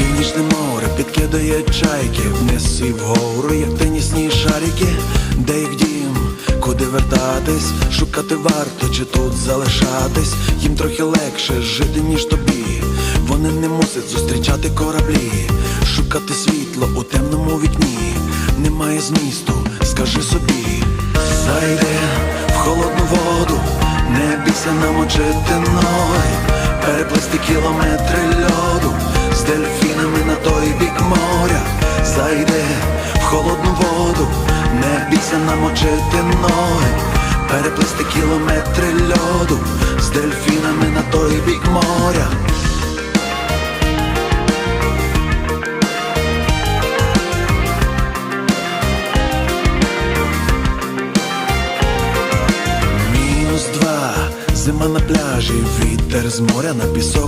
Північне море підкидає чайки, вниз вгору, як тенісні шарики, де їх дім, куди вертатись, шукати варто чи тут залишатись, їм трохи легше жити, ніж тобі. Вони не мусять зустрічати кораблі, шукати світло у темному вікні. Немає змісту, скажи собі, зайди в холодну воду, не бійся намочити ноги, переплисти кілометри льоду з Зайди в холодну воду, не бійся намочити ноги, переплисти кілометри льоду з дельфінами на той бік моря. Мінус два, зима на пляжі, вітер з моря на пісок.